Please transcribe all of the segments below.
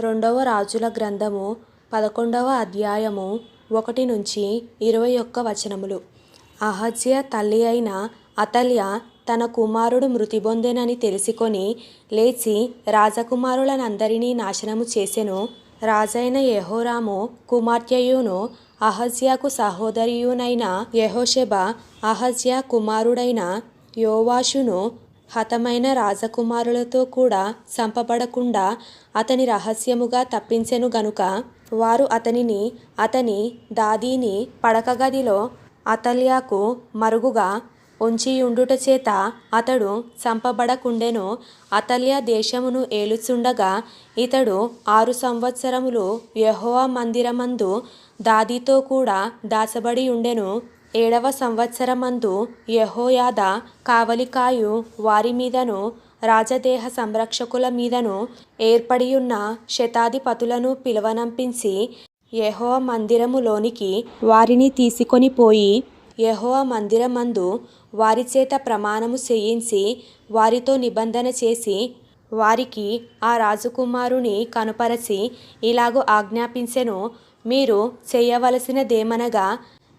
రెండవ రాజుల గ్రంథము పదకొండవ అధ్యాయము ఒకటి నుంచి ఇరవై ఒక్క వచనములు. అహజ్య తల్లి అయిన అతల్య తన కుమారుడు మృతి పొందెనని తెలుసుకొని లేచి రాజకుమారులనందరినీ నాశనము చేసెను. రాజైన యహోరాము కుమార్తెయును అహజ్యాకు సహోదరియునైన యహోషెబ అహజ్యా కుమారుడైన యోవాషును హతమైన రాజకుమారులతో కూడా చంపబడకుండా అతని రహస్యముగా తప్పించెను గనుక వారు అతనిని అతని దాదీని పడకగదిలో అతల్యాకు మరుగుగా ఉంచియుండుట చేత అతడు చంపబడకుండెను. అతల్య దేశమును ఏలుచుండగా ఇతడు ఆరు సంవత్సరములు యెహోవా మందిరమందు దాదీతో కూడా దాచబడి ఉండెను ఏడవ సంవత్సరమందు యహోయాద కావలికాయు వారి మీదను రాజదేహ సంరక్షకుల మీదను ఏర్పడియున్న శతాధిపతులను పిలువనంపించి యెహోవా మందిరములోనికి వారిని తీసుకొని పోయి యెహోవా మందిరమందు వారి చేత ప్రమాణము చేయించి వారితో నిబంధన చేసి వారికి ఆ రాజకుమారుని కనుపరచి ఇలాగూ ఆజ్ఞాపించెను మీరు చేయవలసినదేమనగా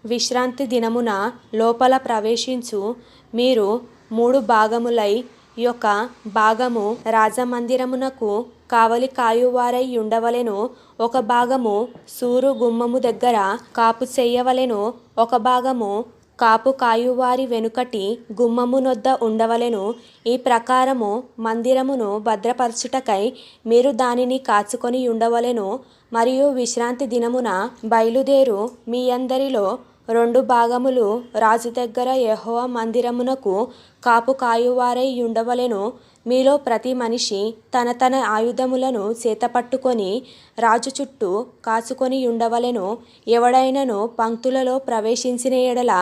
విశ్రాంతి దినమున లోపల ప్రవేశించు. మీరు మూడు భాగములై యొక్క భాగము రాజమందిరమునకు కావలి కాయువారై ఉండవలెను. ఒక భాగము సూరు గుమ్మము దగ్గర కాపు చేయవలెను. ఒక భాగము కాపు కాయువారి వెనుకటి గుమ్మమునొద్ద ఉండవలెను. ఈ ప్రకారము మందిరమును భద్రపరచుటకై మీరు దానిని కాచుకొని ఉండవలెను. మరియు విశ్రాంతి దినమున బయలుదేరు మీ అందరిలో రెండు భాగములు రాజు దగ్గర యెహోవా మందిరమునకు కాపు కాయువారై ఉండవలెను మీలో ప్రతి మనిషి తన తన ఆయుధములను చేతపట్టుకొని రాజు చుట్టూ కాచుకొని ఉండవలెను ఎవడైనను పంక్తులలో ప్రవేశించిన ఎడల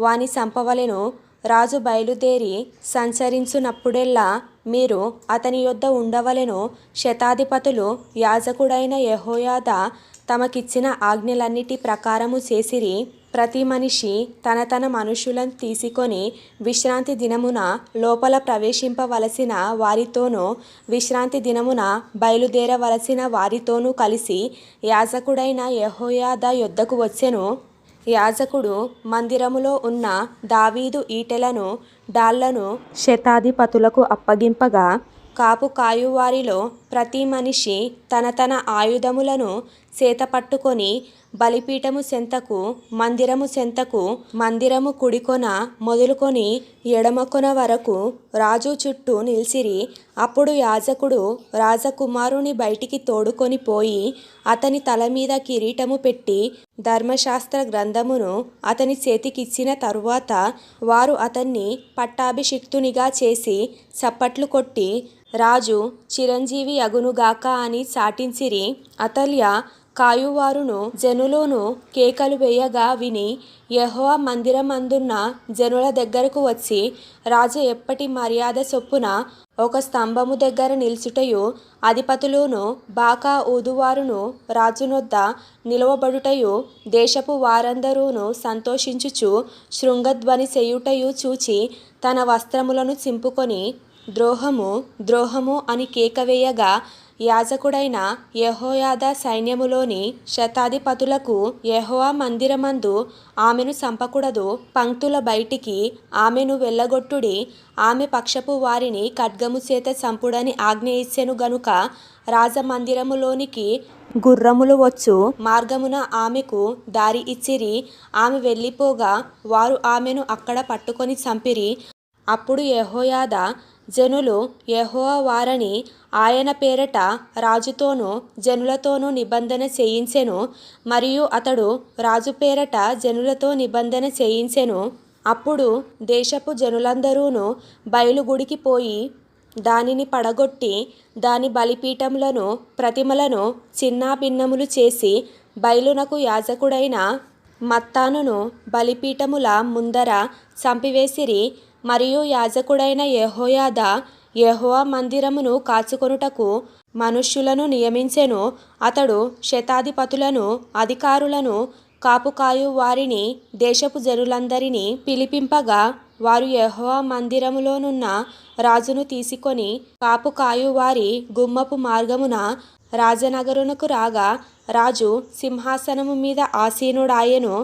వాని సంపవలెను. రాజు బయలుదేరి సంచరించునప్పుడెల్లా మీరు అతని యొద్ద ఉండవలెను. శతాధిపతులు యాజకుడైన యహోయాద తమకిచ్చిన ఆజ్ఞలన్నిటి ప్రకారము చేసిరి. ప్రతి మనిషి తన తన మనుషులను తీసుకొని విశ్రాంతి దినమున లోపల ప్రవేశింపవలసిన వారితోనూ విశ్రాంతి దినమున బయలుదేరవలసిన వారితోనూ కలిసి యాజకుడైన యహోయాద యొద్దకు వచ్చెను. యాజకుడు మందిరములో ఉన్న దావీదు ఈటెలను డాళ్ళను శతాధిపతులకు అప్పగింపగా కాపు కాయువారిలో ప్రతి మనిషి తన తన ఆయుధములను చేతపట్టుకొని బలిపీఠము సెంతకు మందిరము సెంతకు మందిరము కుడికొన మొదలుకొని ఎడమకొన వరకు రాజు చుట్టూ నిలిచిరి అప్పుడు యాజకుడు రాజకుమారుని బయటికి తోడుకొని పోయి అతని తల మీద కిరీటము పెట్టి ధర్మశాస్త్ర గ్రంథమును అతని చేతికిచ్చిన తరువాత వారు అతన్ని పట్టాభిషిక్తునిగా చేసి చప్పట్లు కొట్టి రాజు చిరంజీవి అగునుగాక అని చాటించిరి. అతల్య కాయువారును జనులును కేకలు వేయగా విని యెహోవా మందిరమందున్న జనుల దగ్గరకు వచ్చి రాజు ఎప్పటి మర్యాద చొప్పున ఒక స్తంభము దగ్గర నిల్చుటయు అధిపతులును బాకా ఊదువారును రాజునొద్ద నిలవబడుటయు దేశపు వారందరూను సంతోషించుచు శృంగధ్వని చేయుటయు చూచి తన వస్త్రములను చింపుకొని ద్రోహము ద్రోహము అని కేకవేయగా యాజకుడైన యెహోయాదా సైన్యములోని శతాధిపతులకు యెహోవా మందిరమందు ఆమెను చంపకూడదు. పంక్తుల బయటికి ఆమెను వెళ్ళగొట్టుడి. ఆమె పక్షపు వారిని ఖడ్గము చేత చంపుడని ఆజ్ఞ ఇచ్చెను గనుక రాజమందిరములోనికి గుర్రములు వచ్చు. మార్గమున ఆమెకు దారి ఇచ్చిరి. ఆమె వెళ్ళిపోగా వారు ఆమెను అక్కడ పట్టుకొని చంపిరి. అప్పుడు యహోయాద జనులు యెహోవా వారని ఆయన పేరట రాజుతోనూ జనులతోనూ నిబంధన చేయించెను మరియు అతడు రాజు పేరట జనులతో నిబంధన చేయించెను. అప్పుడు దేశపు జనులందరూను బయలుగుడికి పోయి దానిని పడగొట్టి దాని బలిపీఠములను ప్రతిమలను చిన్నాభిన్నములు చేసి బయలునకు యాజకుడైన మత్తానును బలిపీఠముల ముందర చంపివేసిరి మరియు యాజకుడైన యెహోయాద యెహోవా మందిరమును కాచుకొనుటకు మనుష్యులను నియమించెను. అతడు శతాధిపతులను అధికారులను కాపుకాయు వారిని దేశపు జనులందరినీ పిలిపింపగా వారు యెహోవా మందిరములోనున్న రాజును తీసుకొని కాపుకాయు వారి గుమ్మపు మార్గమున రాజనగరునకు రాగా రాజు సింహాసనము మీద ఆసీనుడాయెను.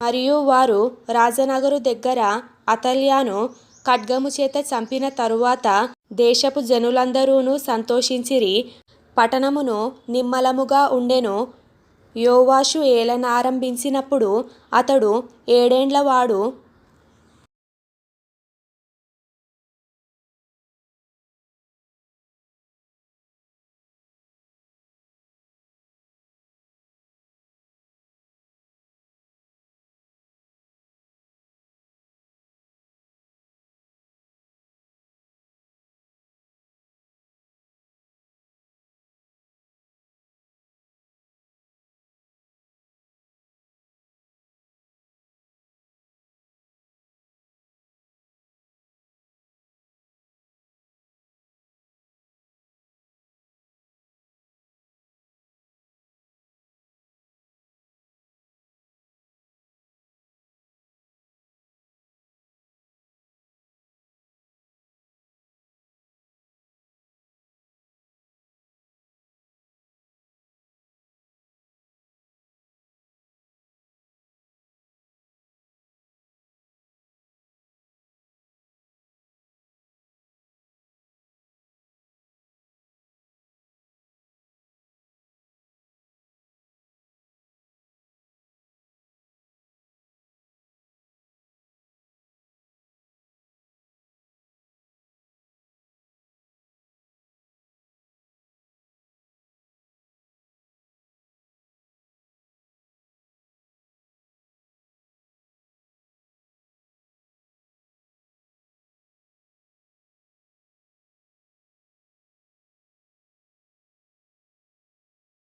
మరియు వారు రాజనగరు దగ్గర అతల్యాను ఖడ్గము చేత చంపిన తరువాత దేశపు జనులందరూను సంతోషించిరి. పట్టణమును నిమ్మలముగా ఉండెను. యోవాషు ఏలనారంభించినప్పుడు అతడు ఏడేండ్లవాడు